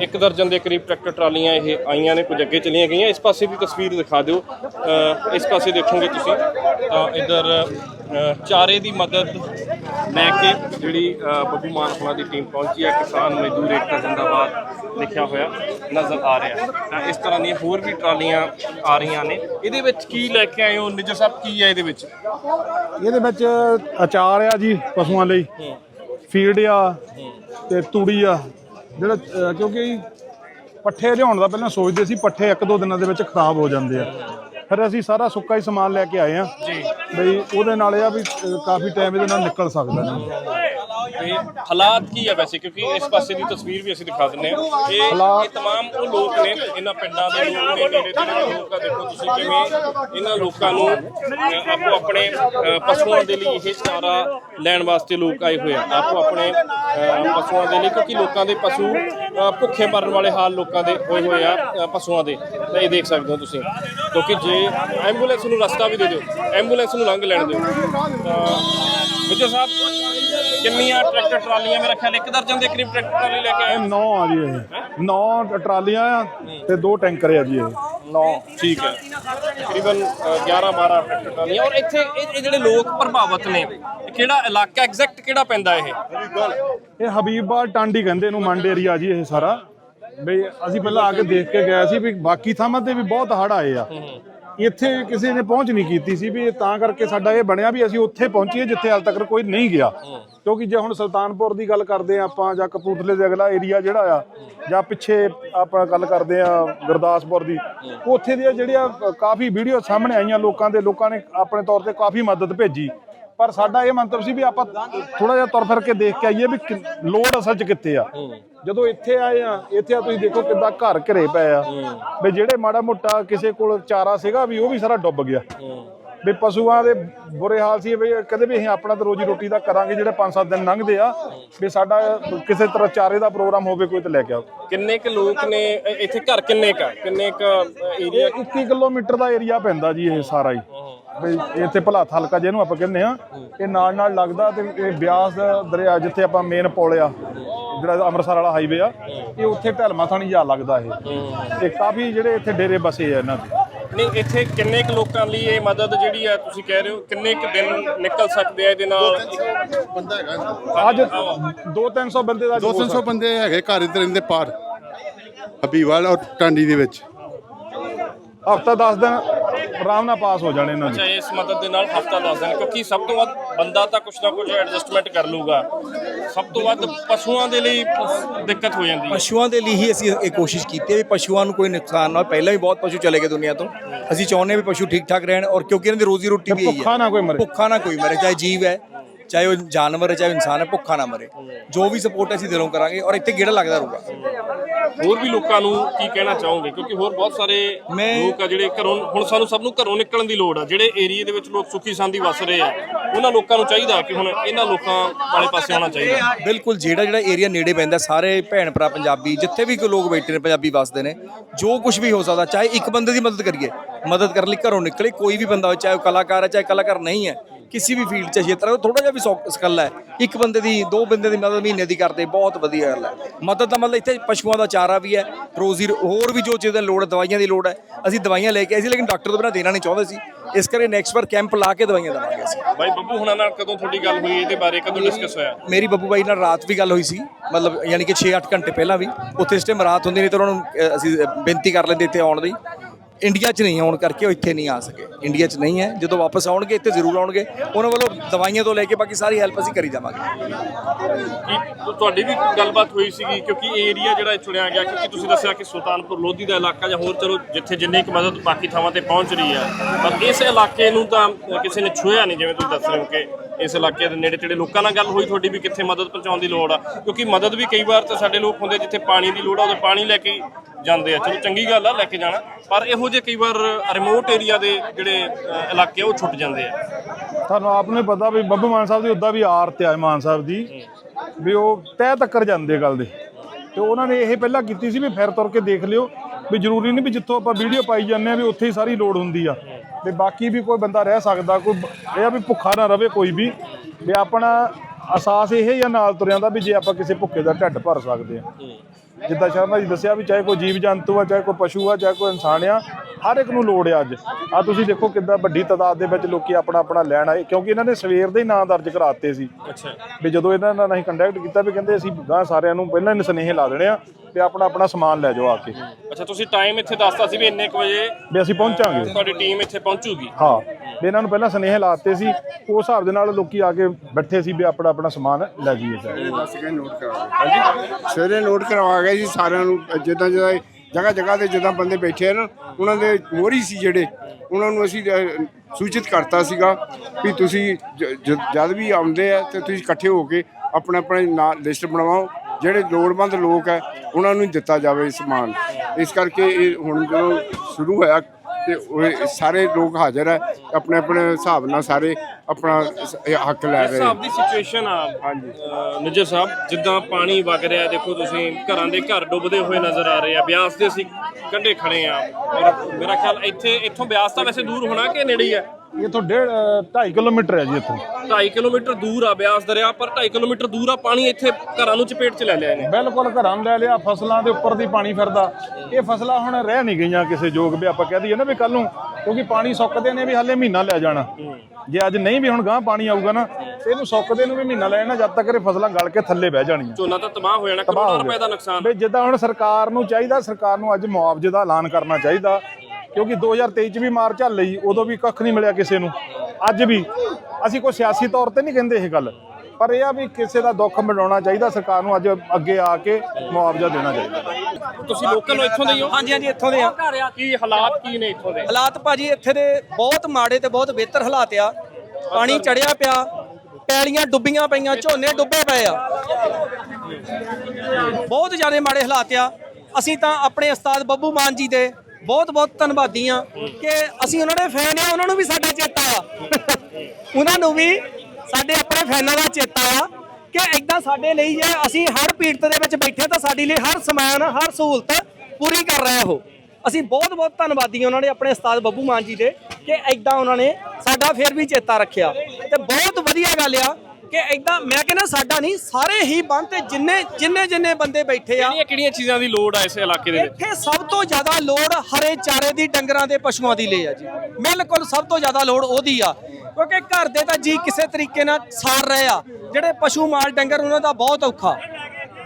ਇੱਕ ਦਰਜਨ ਦੇ ਕਰੀਬ ਟਰੈਕਟਰ ਟਰਾਲੀਆਂ ਇਹ ਆਈਆਂ ਨੇ ਕੁਝ ਅੱਗੇ ਚਲੀਆਂ ਗਈਆਂ। ਇਸ ਪਾਸੇ ਦੀ ਤਸਵੀਰ ਦਿਖਾ ਦਿਓ। ਇਸ ਪਾਸੇ ਦੇਖੋਗੇ ਤੁਸੀਂ। ਤਾਂ ਇਧਰ ਚਾਰੇ ਦੀ ਮਦਦ ਲੈ ਕੇ ਜਿਹੜੀ ਬੱਬੂ ਮਾਨ ਹੋਣਾ ਦੀ ਟੀਮ ਪਹੁੰਚੀ ਹੈ ਕਿਸਾਨ ਮਜ਼ਦੂਰ ਏਕਤਾ ਜ਼ਿੰਦਾਬਾਦ ਲਿਖਿਆ ਹੋਇਆ ਨਜ਼ਰ ਆ ਰਿਹਾ। ਤਾਂ ਇਸ ਤਰ੍ਹਾਂ ਦੀਆਂ ਹੋਰ ਵੀ ਟਰਾਲੀਆਂ ਆ ਰਹੀਆਂ ਨੇ। ਇਹਦੇ ਵਿੱਚ ਕੀ ਲੈ ਕੇ ਆਏ ਹੋ? ਨਿੱਜਰ ਸਾਹਿਬ ਕੀ ਹੈ ਇਹਦੇ ਵਿੱਚ? ਇਹਦੇ ਵਿੱਚ ਅਚਾਰ ਆ ਜੀ ਪਸ਼ੂਆਂ ਲਈ। ਫੀਡ ਆ ਤੇ ਤੂੜੀ ਆ। ਜਿਹੜਾ ਕਿਉਂਕਿ ਪੱਠੇ ਲਿਆਉਣ ਦਾ ਪਹਿਲਾਂ ਸੋਚਦੇ ਸੀ ਪੱਠੇ ਇੱਕ ਦੋ ਦਿਨਾਂ ਦੇ ਵਿੱਚ ਖਰਾਬ ਹੋ ਜਾਂਦੇ ਆ। ਫਿਰ ਅਸੀਂ ਸਾਰਾ ਸੁੱਕਾ ਹੀ ਸਮਾਨ ਲੈ ਕੇ ਆਏ ਆ ਜੀ। ਬਈ ਉਹਦੇ ਨਾਲ ਇਹ ਆ ਵੀ ਕਾਫੀ ਟਾਈਮ ਇਹਦੇ ਨਾਲ ਨਿਕਲ ਸਕਦਾ। ਜੀ ਤੇ ਹਾਲਾਤ ਕੀ ਹੈ ਵੈਸੇ ਕਿਉਂਕਿ ਇਸ ਪਾਸੇ ਦੀ ਤਸਵੀਰ ਵੀ ਅਸੀਂ ਦਿਖਾ ਦਿੰਨੇ ਆ ਇਹ ਹਾਲਾਤ- ਇਹ तमाम ਉਹ ਲੋਕ ਨੇ ਇਹਨਾਂ ਪਿੰਡਾਂ ਦੇ ਲੋਕ ਨੇ ਨੇੜੇ ਤੇੜੇ ਦੇ ਲੋਕ ਆ ਦੇਖੋ ਤੁਸੀਂ ਕਿਵੇਂ ਇਹਨਾਂ ਲੋਕਾਂ ਨੂੰ ਅਹ, ਆਪੋ ਆਪਣੇ ਅਹ, ਪਸ਼ੂਆਂ ਦੇ ਲਈ ਇਹ ਚਾਰਾ ਲੈਣ ਵਾਸਤੇ ਲੋਕ ਆਏ ਹੋਏ ਆ ਆਪੋ ਆਪਣੇ ਅਹ, ਪਸ਼ੂਆਂ ਦੇ ਲਈ ਕਿਉਂਕਿ ਲੋਕਾਂ ਦੇ ਪਸ਼ੂ ਅਹ, ਭੁੱਖੇ ਮਰਨ ਵਾਲੇ ਹਾਲ ਲੋਕਾਂ ਦੇ ਹੋਏ ਹੋਏ ਆ ਅਹ, ਪਸ਼ੂਆਂ ਦੇ ਤਾਂ ਇਹ ਦੇਖ ਸਕਦੇ ਹੋ ਤੁਸੀਂ ਕਿਉਂਕਿ ਜੇ ਐਂਬੂਲੈਂਸ ਨੂੰ ਰਸਤਾ ਵੀ ਦੇ ਦਿਓ ਐਂਬੂਲੈਂਸ ਨੂੰ ਲੰਘ ਲੈਣ ਦਿਓ ਤਾਂ ਵਿਜੇ ਸਾਹਿਬ ਕਿੰਨੀਆਂ ਟਰੈਕਟਰ ਟਰਾਲੀਆਂ ਮੇਰਾ ਖਿਆਲ ਇੱਕ ਦਰਜਨ ਦੇ ਕਰੀਬ ਟਰੈਕਟਰ ਟਰਾਲੀ ਲੈ ਕੇ ਆਏ ਇਹ 9 ਆ ਜੀ ਇਹ। 9 ਟਰਾਲੀਆਂ ਆ ਤੇ ਦੋ ਟੈਂਕਰ ਆ ਜੀ ਇਹ। ਨੌ ਠੀਕ ਹੈ। ਤਕਰੀਬਨ 11 12 ਟਰੈਕਟਰ ਟਰਾਲੀਆਂ। ਔਰ ਇੱਥੇ ਇਹ ਇਹ ਜਿਹੜੇ ਲੋਕ ਪ੍ਰਭਾਵਿਤ ਨੇ ਇਹ ਕਿਹੜਾ ਇਲਾਕਾ ਐਗਜ਼ੈਕਟ ਕਿਹੜਾ ਪੈਂਦਾ ਇਹ? ਇਹ ਹਬੀਬਵਾਲ ਟਾਂਡੀ ਕਹਿੰਦੇ ਇਹਨੂੰ ਮੰਡ ਏਰੀਆ ਜੀ ਇਹ ਸਾਰਾ। ਬਈ ਅਸੀਂ ਪਹਿਲਾਂ ਆ ਕੇ ਦੇਖ ਕੇ ਗਏ ਸੀ ਵੀ ਬਾਕੀ ਥਾਵਾਂ ਤੇ ਵੀ ਬਹੁਤ ਹੜ ਆਏ ਆ। ਇੱਥੇ ਕਿਸੇ ਨੇ ਪਹੁੰਚ ਨਹੀਂ ਕੀਤੀ ਸੀ ਵੀ ਤਾਂ ਕਰਕੇ ਸਾਡਾ ਇਹ ਬਣਿਆ ਵੀ ਅਸੀਂ ਉੱਥੇ ਪਹੁੰਚੀਏ ਜਿੱਥੇ ਹਾਲ ਤੱਕ ਕੋਈ ਨਹੀਂ ਗਿਆ। ਕਿਉਂਕਿ ਜੇ ਹੁਣ ਸੁਲਤਾਨਪੁਰ ਦੀ ਗੱਲ ਕਰਦੇ ਆ ਆਪਾਂ ਜਾਂ ਕਪੂਰਥਲੇ ਦੇ ਅਗਲਾ ਏਰੀਆ ਜਿਹੜਾ ਆ, ਜਾਂ ਪਿੱਛੇ ਆਪਾਂ ਗੱਲ ਕਰਦੇ ਆ ਗੁਰਦਾਸਪੁਰ ਦੀ, ਉੱਥੇ ਦੀਆਂ ਜਿਹੜੀਆਂ ਕਾਫੀ ਵੀਡੀਓ ਸਾਹਮਣੇ ਆਈਆਂ ਲੋਕਾਂ ਦੇ, ਲੋਕਾਂ ਨੇ ਆਪਣੇ ਤੌਰ ਤੇ ਕਾਫੀ ਮਦਦ ਭੇਜੀ। ਪਰ ਸਾਡਾ ਇਹ ਮੰਤਵ ਸੀ ਵੀ ਆਪਾਂ ਥੋੜਾ ਜਿਹਾ ਤੁਰ ਫਿਰ ਕੇ ਦੇਖ ਕੇ ਆਈਏ ਵੀ ਕਿ- ਲੋੜ ਅਸਲ 'ਚ ਕਿੱਥੇ ਆ। ਜਦੋਂ ਇੱਥੇ ਆਏ ਆ ਇੱਥੇ ਆ ਤੁਸੀਂ ਦੇਖੋ ਕਿੱਦਾਂ ਘਰ ਘਰੇ ਪਏ ਆ। ਵੀ ਜਿਹੜੇ ਮਾੜਾ ਮੋਟਾ ਕਿਸੇ ਕੋਲ ਚਾਰਾ ਸੀਗਾ ਵੀ ਉਹ ਵੀ ਸਾਰਾ ਡੁੱਬ ਗਿਆ। ਵੀ ਪਸ਼ੂਆਂ ਦੇ ਬੁਰੇ ਹਾਲ ਸੀ ਵੀ ਕਦੇ ਵੀ ਅਸੀਂ ਆਪਣਾ ਤਾਂ ਰੋਜੀ ਰੋਟੀ ਦਾ ਕਰਾਂਗੇ ਜਿਹੜੇ 5-7 ਦਿਨ ਲੰਘਦੇ ਆ ਵੀ ਸਾਡਾ ਕਿਸੇ ਤਰ੍ਹਾਂ ਚਾਰੇ ਦਾ ਪ੍ਰੋਗਰਾਮ ਹੋਵੇ ਕੋਈ ਤਾਂ ਲੈ ਕੇ ਆਓ। ਕਿੰਨੇ ਕੁ ਲੋਕ ਨੇ ਇ- ਇੱਥੇ ਘਰ ਕਿੰਨੇ ਕ ਕਿੰਨੇ ਕ ਏਰੀਆ ਇਹ 21 ਕਿਲੋਮੀਟਰ ਦਾ ਏਰੀਆ ਪੈਂਦਾ ਜੀ ਇਹ ਸਾਰਾ ਹੀ। ਬਈ ਇੱਥੇ ਭਲਾਥ ਹਲਕਾ ਜਿਹਨੂੰ ਆਪਾਂ ਕਹਿੰਦੇ ਆ ਇਹ ਨਾਲ ਨਾਲ ਲੱਗਦਾ ਤੇ ਇਹ ਬਿਆਸ ਦਾ ਦਰਿਆ ਜਿੱਥੇ ਆਪਾਂ ਮੇਨ ਪੁਲ ਆ ਜਿਹੜਾ ਅੰਮ੍ਰਿਤਸਰ ਵਾਲਾ ਹਾਈਵੇ ਆ ਇਹ ਉੱਥੇ ਢਲਮਾ ਥਾਣੀ ਜਾ ਲੱਗਦਾ ਇਹ। ਤੇ ਕਾਫੀ ਜਿਹੜੇ ਇੱਥੇ ਡੇਰੇ ਬਸੇ ਆ ਇਹਨਾਂ ਦੇ। ਨਹੀਂ ਇੱਥੇ ਕਿੰਨੇ ਕੁ ਲੋਕਾਂ ਲਈ ਇਹ ਮਦਦ ਜਿਹੜੀ ਆ ਤੁਸੀਂ ਕਹਿ ਰਹੇ ਹੋ ਕਿੰਨੇ ਕੁ ਦਿਨ ਨਿਕਲ ਸਕਦੇ ਆ ਇਹਦੇ ਨਾਲ? ਅੱਜ 2-300 ਬੰਦੇ ਦਾ 200 ਬੰਦੇ ਹੈਗੇ ਘਰ ਇਧਰ ਇਹਦੇ ਪਾਰ ਹਬੀਵਾਲ ਔਰ ਟਾਂਡੀ ਦੇ ਵਿੱਚ। ਹਫਤਾ 10 ਦਿਨ ਆਰਾਮ ਨਾਲ ਪਾਸ ਹੋ ਜਾਣੇ ਇਹਨਾਂ ਦੇ। ਚਾਹੇ ਇਸ ਮਦਦ ਦੇ ਨਾਲ ਹਫਤਾ ਦੱਸ ਦੇਣ ਕਿਉਂਕਿ ਸਭ ਤੋਂ ਵੱਧ ਬੰਦਾ ਤਾਂ ਕੁਛ ਨਾ ਕੁਛ ਐਡਜਸਟਮੈਂਟ ਕਰ ਲੂਗਾ ਸਭ ਤੋਂ ਵੱਧ ਪਸ਼ੂਆਂ ਦੇ ਲਈ ਦਿੱਕਤ ਹੋ ਜਾਂਦੀ ਹੈ। ਪਸ਼ੂਆਂ ਦੇ ਲਈ ਹੀ ਅਸੀਂ ਇਹ ਕੋਸ਼ਿਸ਼ ਕੀਤੀ ਹੈ ਵੀ ਪਸ਼ੂਆਂ ਨੂੰ ਕੋਈ ਨੁਕਸਾਨ ਨਾ ਹੋਵੇ ਪਹਿਲਾਂ ਵੀ ਬਹੁਤ ਪਸ਼ੂ ਚਲੇ ਗਏ ਦੁਨੀਆ ਤੋਂ। ਅਸੀਂ ਚਾਹੁੰਦੇ ਹਾਂ ਵੀ ਪਸ਼ੂ ਠੀਕ ਠਾਕ ਰਹਿਣ ਔਰ ਕਿਉਂਕਿ ਇਹਨਾਂ ਦੀ ਰੋਜ਼ੀ ਰੋਟੀ ਵੀ ਇਹੀ ਹੈ। ਭੁੱਖਾ ਨਾ ਕੋਈ ਮਰੇ। ਭੁੱਖਾ ਨਾ ਕੋਈ ਮਰੇ ਚਾਹੇ ਜੀਵ ਹੈ ਚਾਹੇ ਉਹ ਜਾਨਵਰ ਹੈ ਚਾਹੇ ਇਨਸਾਨ ਹੈ ਭੁੱਖਾ ਨਾ ਮਰੇ। ਜੋ ਵੀ ਸਪੋਰਟ ਅਸੀਂ ਦਿਲੋਂ ਕਰਾਂਗੇ ਔਰ ਇੱਥੇ ਗੇੜਾ ਲੱਗਦਾ ਰਹੂਗਾ। ਹੋਰ ਵੀ ਲੋਕਾਂ ਨੂੰ ਕੀ ਕਹਿਣਾ ਚਾਹੋਗੇ? ਕਿਉਂਕਿ ਹੋਰ ਬਹੁਤ ਸਾਰੇ ਲੋਕ ਆ ਜਿਹੜੇ ਘਰੋਂ ਹੁਣ ਸਾਨੂੰ ਸਭ ਨੂੰ ਘਰੋਂ ਨਿਕਲਣ ਦੀ ਲੋੜ ਆ। ਜਿਹੜੇ ਏਰੀਏ ਦੇ ਵਿੱਚ ਲੋਕ ਸੁਖੀ ਸੰਦੀ ਵਸ ਰਹੇ ਆ ਉਹਨਾਂ ਲੋਕਾਂ ਨੂੰ ਚਾਹੀਦਾ ਕਿ ਹੁਣ ਇਹਨਾਂ ਲੋਕਾਂ ਵਾਲੇ ਪਾਸੇ ਆਉਣਾ ਚਾਹੀਦਾ। ਬਿਲਕੁਲ ਜਿਹੜਾ ਜਿਹੜਾ ਏਰੀਆ ਨੇੜੇ ਪੈਂਦਾ ਸਾਰੇ ਭੈਣ ਭਰਾ ਪੰਜਾਬੀ ਜਿੱਥੇ ਵੀ ਕੋਈ ਲੋਕ ਬੈਠੇ ਨੇ ਪੰਜਾਬੀ ਵਸਦੇ ਨੇ ਜੋ ਕੁਝ ਵੀ ਹੋ ਸਕਦਾ ਚਾਹੇ ਇੱਕ ਬੰਦੇ ਦੀ ਮਦਦ ਕਰੀਏ ਮਦਦ ਕਰਨ ਲਈ ਘਰੋਂ ਨਿਕਲੇ ਕੋਈ ਵੀ ਬੰਦਾ ਹੋਵੇ ਚਾਹੇ ਉਹ ਕਲਾਕਾਰ ਹੈ ਚਾਹੇ ਕਲਾਕਾਰ ਨਹੀਂ ਹੈ ਕਿਸੇ ਵੀ ਫੀਲਡ 'ਚ ਖੇਤਰ ਥੋੜਾ ਜਿਹਾ ਵੀ ਸੌ- ਸਕਿੱਲ ਹੈ। ਇੱਕ ਬੰਦੇ ਦੀ ਦੋ ਬੰਦੇ ਦੀ ਮਦਦ ਮਹੀਨੇ ਦੀ ਕਰਦੇ ਬਹੁਤ ਵਧੀਆ ਗੱਲ ਹੈ। ਮਦਦ ਦਾ ਮਤਲਬ ਇੱਥੇ ਪਸ਼ੂਆਂ ਦਾ ਚਾਰਾ ਵੀ ਹੈ ਰੋਜ਼ੀ ਹੋਰ ਵੀ ਜੋ ਚੀਜ਼ ਦੀ ਲੋੜ ਹੈ ਦਵਾਈਆਂ ਦੀ ਲੋੜ ਹੈ ਅਸੀਂ ਦਵਾਈਆਂ ਲੈ ਕੇ ਆਏ ਸੀ ਲੇਕਿਨ ਡਾਕਟਰ ਤੋਂ ਬਿਨਾਂ ਦੇਣਾ ਨਹੀਂ ਚਾਹੁੰਦੇ ਸੀ। ਇਸ ਕਰਕੇ ਨੈਕਸਟ ਵਾਰ ਕੈਂਪ ਲਾ ਕੇ ਦਵਾਈਆਂ ਦੇਵਾਂਗੇ ਅਸੀਂ। ਬਾਈ ਬੱਬੂ ਹੁਣਾਂ ਨਾਲ ਕਦੋਂ ਤੁਹਾਡੀ ਗੱਲ ਹੋਈ? ਇਹਦੇ ਬਾਰੇ ਕਦੋਂ ਡਿਸਕਸ ਹੋਇਆ? ਮੇਰੀ ਬੱਬੂ ਬਾਈ ਨਾਲ ਰਾਤ ਵੀ ਗੱਲ ਹੋਈ ਸੀ ਮਤਲਬ ਯਾਨੀ ਕਿ 6-8 ਘੰਟੇ ਪਹਿਲਾਂ ਵੀ। ਉੱਥੇ ਇਸ ਟਾਈਮ ਰਾਤ ਹੁੰਦੀ ਨਹੀਂ ਤਾਂ ਉਹਨਾਂ ਨੂੰ ਅਸੀਂ ਬੇਨਤੀ ਕਰ ਲੈਂਦੇ ਇੱਥੇ ਆਉਣ ਦੀ। ਇੰਡੀਆ 'ਚ ਨਹੀਂ ਆਉਣ ਕਰਕੇ ਉਹ ਇੱਥੇ ਨਹੀਂ ਆ ਸਕੇ। ਇੰਡੀਆ 'ਚ ਨਹੀਂ ਹੈ। ਜਦੋਂ ਵਾਪਸ ਆਉਣਗੇ, ਇੱਥੇ ਜ਼ਰੂਰ ਆਉਣਗੇ। ਉਹਨਾਂ ਵੱਲੋਂ ਦਵਾਈਆਂ ਤੋਂ ਲੈ ਕੇ ਬਾਕੀ ਸਾਰੀ ਹੈਲਪ ਅਸੀਂ ਕਰੀ ਜਾਵਾਂਗੇ। ਕੀ ਤੁਹਾਡੀ ਵੀ ਗੱਲਬਾਤ ਹੋਈ ਸੀਗੀ? ਕਿਉਂਕਿ ਇਹ ਏਰੀਆ ਜਿਹੜਾ ਚੁਣਿਆ ਗਿਆ, ਕਿਉਂਕਿ ਤੁਸੀਂ ਦੱਸਿਆ ਕਿ ਸੁਲਤਾਨਪੁਰ ਲੋਧੀ ਦਾ ਇਲਾਕਾ ਜਾਂ ਹੋਰ ਚਲੋ, ਜਿੱਥੇ ਜਿੰਨੀ ਕੁ ਮਦਦ ਬਾਕੀ ਥਾਵਾਂ ਤੇ ਪਹੁੰਚ ਰਹੀ ਹੈ ਪਰ ਇਸ ਇਲਾਕੇ ਨੂੰ ਤਾਂ ਕਿਸੇ ਨੇ ਛੂਇਆ ਨਹੀਂ, ਜਿਵੇਂ ਤੁਸੀਂ ਦੱਸ ਰਹੇ ਹੋ ਕਿ ਇਸ ਇਲਾਕੇ ਦੇ ਨੇੜੇ ਤੇੜੇ ਲੋਕਾਂ ਨਾਲ ਗੱਲ ਹੋਈ ਤੁਹਾਡੀ ਵੀ ਕਿੱਥੇ ਮਦਦ ਪਹੁੰਚਾਉਣ ਦੀ ਲੋੜ ਆ? ਕਿਉਂਕਿ ਮਦਦ ਵੀ ਕਈ ਵਾਰ ਤਾਂ ਸਾਡੇ ਲੋਕ ਹੁੰਦੇ ਜਿੱਥੇ ਪਾਣੀ ਦੀ ਲੋੜ ਆ ਉਹਦੇ ਪਾਣੀ ਲੈ ਕੇ ਜਾਂਦੇ ਆ। ਚਲੋ ਚੰਗੀ ਗੱਲ ਆ ਲੈ ਕੇ ਜਾਣਾ। ਪਰ ਇਹੋ ਜਿਹੇ ਕਈ ਵਾਰ ਰਿਮੋਟ ਏਰੀਆ ਦੇ ਜਿਹੜੇ ਇਲਾਕੇ ਆ ਉਹ ਛੁੱਟ ਜਾਂਦੇ ਆ। ਤੁਹਾਨੂੰ ਆਪ ਨੂੰ ਪਤਾ ਵੀ ਬੱਬੂ ਮਾਨ ਸਾਹਿਬ ਦੀ ਉਦਾਂ ਵੀ ਆਰਤ ਆ ਮਾਨ ਸਾਹਿਬ ਦੀ। ਵੀ ਉਹ ਤਹਿ ਤੱਕਰ ਜਾਂਦੇ ਗੱਲ ਦੇ। ਤੇ ਉਹਨਾਂ ਨੇ ਇਹ ਪਹਿਲਾਂ ਕੀਤੀ ਸੀ ਵੀ ਫਿਰ ਤੁਰ ਕੇ ਦੇਖ ਲਿਓ। ਵੀ ਜ਼ਰੂਰੀ ਨਹੀਂ ਵੀ ਜਿੱਥੋਂ ਆਪਾਂ ਵੀਡੀਓ ਪਾਈ ਜਾਂਦੇ ਆ ਵੀ ਉੱਥੇ ਹੀ ਸਾਰੀ ਲੋੜ ਹੁੰਦੀ ਆ। ਤੇ ਬਾਕੀ ਵੀ ਕੋਈ ਬੰਦਾ ਰਹਿ ਸਕਦਾ, ਕੋਈ ਇਹ ਆ ਵੀ ਭੁੱਖਾ ਨਾ ਰਵੇ ਕੋਈ ਵੀ। ਵੀ ਆਪਣਾ ਅਹਿਸਾਸ ਇਹ ਹੀ ਆ ਨਾਲ ਤੁਰਿਆਂ ਦਾ ਵੀ ਜੇ ਆਪਾਂ ਕਿਸੇ ਭੁੱਖੇ ਦਾ ਢਿੱਡ ਭਰ ਸਕਦੇ ਆ। ਜਿੱਦਾਂ ਸ਼ਰਮਾ ਜੀ ਦੱਸਿਆ ਵੀ ਚਾਹੇ ਕੋਈ ਜੀਵ ਜੰਤੂ ਆ ਚਾਹੇ ਕੋਈ ਪਸ਼ੂ ਆ ਚਾਹੇ ਕੋਈ ਇਨਸਾਨ ਆ ਹਰ ਇੱਕ ਨੂੰ ਲੋੜ ਆ ਅੱਜ। ਆ ਤੁਸੀਂ ਦੇਖੋ ਕਿੱਦਾਂ ਵੱਡੀ ਤਾਦਾਦ ਦੇ ਵਿੱਚ ਲੋਕੀ ਆਪਣਾ ਆਪਣਾ ਲੈਣ ਆਏ ਕਿਉਂਕਿ ਇਹਨਾਂ ਨੇ ਸਵੇਰ ਦੇ ਹੀ ਨਾਂ ਦਰਜ ਕਰਾਤੇ ਸੀ। ਅੱਛਾ। ਵੀ ਜਦੋਂ ਇਹਨਾਂ ਨਾਲ ਅਸੀਂ ਕੰਟੈਕਟ ਕੀਤਾ ਵੀ ਕਹਿੰਦੇ ਅਸੀਂ ਗਾਂ ਸਾਰਿਆਂ ਨੂੰ ਪਹਿਲਾਂ ਹੀ ਸੁਨੇਹੇ ਲਾ ਦੇਣੇ ਆ ਤੇ ਆਪਣਾ ਆਪਣਾ ਸਮਾਨ ਲੈ ਜਾਓ ਆ ਕੇ। ਅੱਛਾ ਤੁਸੀਂ ਟਾਈਮ ਇੱਥੇ ਦੱਸਤਾ ਸੀ ਵੀ ਇੰਨੇ ਕੁ ਵਜੇ ਵੀ ਅਸੀਂ ਪਹੁੰਚਾਂਗੇ। ਤੁਹਾਡੀ ਟੀਮ ਇੱਥੇ ਪਹੁੰਚੂਗੀ। ਹਾਂ। ਵੀ ਇਹਨਾਂ ਨੂੰ ਪਹਿਲਾਂ ਸੁਨੇਹੇ ਲਾਤੇ ਸੀ ਉਸ ਹਿਸਾਬ ਦੇ ਨਾਲ ਲੋਕੀ ਆ ਕੇ ਬੈਠੇ ਸੀ ਵੀ ਆਪਣਾ ਆਪਣਾ ਸਮਾਨ ਲੈ ਜਾਈਏ ਸਰ। ਦੱਸ ਕੇ ਨੋਟ ਕਰਵਾ ਸਵੇਰੇ ਨੋਟ ਕਰਵਾ ਗਏ ਜੀ ਸਾਰਿਆਂ ਨੂੰ, ਜਿੱਦਾਂ ਜਿੱਦਾਂ ਜਗ੍ਹਾ ਜਗ੍ਹਾ ਤੇ ਜਿੱਦਾਂ ਬੰਦੇ ਬੈਠੇ ਆ ਨਾ, ਉਹਨਾਂ ਦੇ ਮੋਹਰੀ ਸੀ ਜਿਹੜੇ, ਉਹਨਾਂ ਨੂੰ ਅਸੀਂ ਸੂਚਿਤ ਕਰਤਾ ਸੀਗਾ ਵੀ ਤੁਸੀਂ ਜ- ਜਦ ਵੀ ਆਉਂਦੇ ਆ ਤੇ ਤੁਸੀਂ ਇਕੱਠੇ ਹੋ ਕੇ ਆਪਣਾ ਆਪਣਾ ਨਾਂ, ਲਿਸਟ ਬਣਵਾਓ। ਜਿਹੜੇ ਲੋੜਵੰਦ ਲੋਕ ਹੈ ਉਹਨਾਂ ਨੂੰ ਹੀ ਦਿੱਤਾ ਜਾਵੇ ਸਮਾਨ। ਇਸ ਕਰਕੇ ਇਹ ਹੁਣ ਜਦੋਂ ਸ਼ੁਰੂ ਹੋਇਆ ਤੇ ਉਹ ਸਾਰੇ ਲੋਕ ਹਾਜ਼ਰ ਹੈ ਆਪਣੇ ਆਪਣੇ ਹਿਸਾਬ ਨਾਲ ਸਾਰੇ ਆਪਣਾ ਸ- ਇਹ ਹੱਕ ਲੈ ਰਹੇ ਹਿਸਾਬ ਦੀ ਸਿਚੁਏਸ਼ਨ ਆ ਹਾਂਜੀ। ਨਿੱਜਰ ਸਾਹਿਬ ਜਿੱਦਾਂ ਪਾਣੀ ਵਗ ਰਿਹਾ ਦੇਖੋ ਤੁਸੀਂ ਘਰਾਂ ਦੇ ਘਰ ਡੁੱਬਦੇ ਹੋਏ ਨਜ਼ਰ ਆ ਰਹੇ ਆ ਬਿਆਸ ਦੇ ਅਸੀਂ ਕੰਢੇ ਖੜੇ ਆ। ਔਰ ਮੇਰਾ ਖਿਆਲ ਇੱਥੇ ਇੱਥੋਂ ਬਿਆਸ ਤਾਂ ਵੈਸੇ ਦੂਰ ਹੋਣਾ ਕਿ ਨੇੜੇ ਹੀ ਆ ਇਥੋਂ 2.5 ਕਿਲੋਮੀਟਰ ਹੈ ਜੀ ਇੱਥੋਂ। 2.5 ਕਿਲੋਮੀਟਰ ਦੂਰ ਆ ਬਿਆਸ ਦਰਿਆ ਪਰ 2.5 ਕਿਲੋਮੀਟਰ ਦੂਰ ਆ ਪਾਣੀ ਇੱਥੇ ਘਰਾਂ ਨੂੰ ਚਪੇਟ ਚ ਲੈ ਲਿਆ ਇਹਨੇ। ਬਿਲਕੁਲ ਘਰਾਂ ਨੂੰ ਲੈ ਲਿਆ ਫਸਲਾਂ ਦੇ ਉੱਪਰ ਦੀ ਪਾਣੀ ਫਿਰਦਾ। ਇਹ ਫਸਲਾਂ ਹੁਣ ਰਹਿ ਨਹੀਂ ਗਈਆਂ ਕਿਸੇ ਯੋਗ ਵੀ ਆਪਾਂ ਕਹਿ ਦਈਏ ਨਾ ਵੀ ਕੱਲ ਨੂੰ ਕਿਉਂਕਿ ਪਾਣੀ ਸੁੱਕਦੇ ਨੇ ਵੀ ਹਾਲੇ ਮਹੀਨਾ ਲੈ ਜਾਣਾ। ਜੇ ਅੱਜ ਨਹੀਂ ਵੀ ਹੁਣ ਗਾਂ ਪਾਣੀ ਆਊਗਾ ਨਾ ਤੇ ਇਹਨੂੰ ਸੁੱਕਦੇ ਨੂੰ ਵੀ ਮਹੀਨਾ ਲੈ ਜਾਣਾ ਜਦ ਤੱਕ ਇਹ ਫਸਲਾਂ ਗਲ ਕੇ ਥੱਲੇ ਬਹਿ ਜਾਣੀਆਂ। ਝੋਨਾ ਤਾਂ ਤਬਾਹ ਹੋ ਜਾਣਾ ਕਰੋੜਾਂ ਰੁਪਏ ਦਾ। ਨੁਕਸਾਨ। ਵੀ ਜਿੱਦਾਂ ਹੁਣ ਸਰਕਾਰ ਨੂੰ ਚਾਹੀਦਾ ਸਰਕਾਰ ਨੂੰ ਅੱਜ ਮੁਆਵਜ਼ੇ ਦਾ ਐਲਾਨ ਕਰਨਾ ਚਾਹੀਦਾ। ਕਿਉਂਕਿ 2023 ਚ ਵੀ ਮਾਰ ਝੱਲ ਲਈ ਉਦੋਂ ਵੀ ਕੱਖ ਨਹੀਂ ਮਿਲਿਆ ਕਿਸੇ ਨੂੰ। ਅੱਜ ਵੀ। ਅਸੀਂ ਕੋਈ ਸਿਆਸੀ ਤੌਰ ਤੇ ਨਹੀਂ ਕਹਿੰਦੇ ਇਹ ਗੱਲ। ਪਰ ਇਹ ਆ ਵੀ ਕਿਸੇ ਦਾ ਦੁੱਖ ਮਿਟਾਉਣਾ ਚਾਹੀਦਾ ਸਰਕਾਰ ਨੂੰ ਅੱਜ ਅੱਗੇ ਆ ਕੇ ਮੁਆਵਜ਼ਾ ਦੇਣਾ ਚਾਹੀਦਾ। ਤੁਸੀਂ ਲੋਕਲ ਇੱਥੋਂ ਦੇ ਹੀ ਹੋ? ਹਾਂਜੀ ਹਾਂਜੀ ਇੱਥੋਂ ਦੇ ਆ। ਕੀ ਹਾਲਾਤ ਕੀ ਨੇ ਇੱਥੋਂ ਦੇ? ਹਾਲਾਤ ਭਾਜੀ ਇੱਥੇ ਦੇ ਬਹੁਤ ਮਾੜੇ ਤੇ ਬਹੁਤ ਬਿਹਤਰ ਹਾਲਾਤ ਆ। ਪਾਣੀ ਚੜਿਆ ਪਿਆ ਪੈਲੀਆਂ ਡੁੱਬੀਆਂ ਪਈਆਂ ਝੋਨੇ ਡੁੱਬੇ ਪਏ ਆ। ਬਹੁਤ ਜ਼ਿਆਦਾ ਮਾੜੇ ਹਾਲਾਤ ਆ। ਅਸੀਂ ਤਾਂ ਆਪਣੇ ਉਸਤਾਦ ਬੱਬੂ ਮਾਨ ਜੀ ਦੇ ਬਹੁਤ ਬਹੁਤ ਧੰਨਵਾਦੀ ਆ ਕਿ ਅਸੀਂ ਉਹਨਾਂ ਦੇ ਫੈਨ ਆ ਉਹਨਾਂ ਨੂੰ ਵੀ ਸਾਡਾ ਚੇਤਾ ਆ। ਉਹਨਾਂ ਨੂੰ ਵੀ ਸਾਡੇ ਆਪਣੇ ਫੈਨਾਂ ਦਾ ਚੇਤਾ ਆ ਕਿ ਇਦਾਂ ਸਾਡੇ ਲਈ ਜੇ ਅਸੀਂ ਹਰ ਪੀੜਤ ਦੇ ਵਿੱਚ ਬੈਠੇ ਤਾਂ ਸਾਡੀ ਲਈ ਹਰ ਸਮਾਨ, ਹਰ ਸਹੂਲਤ ਪੂਰੀ ਕਰ ਰਹੇ ਉਹ। ਅਸੀਂ ਬਹੁਤ ਬਹੁਤ ਧੰਨਵਾਦੀ ਹਾਂ ਉਹਨਾਂ ਨੇ ਆਪਣੇ ਉਸਤਾਦ ਬੱਬੂ ਮਾਨ ਜੀ ਦੇ ਕਿ ਇਦਾਂ ਉਹਨਾਂ ਨੇ ਸਾਡਾ ਫਿਰ ਵੀ ਚੇਤਾ ਰੱਖਿਆ। ਤੇ ਬਹੁਤ ਵਧੀਆ ਗੱਲ ਆ ਕਿ ਇਦਾਂ ਮੈਂ ਕਹਿੰਦਾ ਸਾਡਾ ਨਹੀਂ ਸਾਰੇ ਹੀ ਬੰਦ ਤੇ ਜਿੰਨੇ ਜਿੰਨੇ ਜਿੰਨੇ ਬੰਦੇ ਬੈਠੇ ਆ। ਕਿਹੜੀਆਂ ਕਿਹੜੀਆਂ ਚੀਜ਼ਾਂ ਦੀ ਲੋੜ ਆ ਇਸ ਇਲਾਕੇ ਦੇ ਵਿੱਚ? ਇੱਥੇ ਸਭ ਤੋਂ ਜ਼ਿਆਦਾ ਲੋੜ ਹਰੇ ਚਾਰੇ ਦੀ ਡੰਗਰਾਂ ਦੇ ਪਸ਼ੂਆਂ ਦੀ ਲਈ ਆ ਜੀ। ਬਿਲਕੁਲ ਸਭ ਤੋਂ ਜ਼ਿਆਦਾ ਲੋੜ ਉਹਦੀ ਆ। ਕਿਉਂਕਿ ਘਰ ਦੇ ਤਾਂ ਜੀ ਕਿਸੇ ਤਰੀਕੇ ਨਾਲ ਸਾਰ ਰਹੇ ਆ। ਜਿਹੜੇ ਪਸ਼ੂ ਮਾਲ ਡੰਗਰ ਉਹਨਾਂ ਦਾ ਬਹੁਤ ਔਖਾ।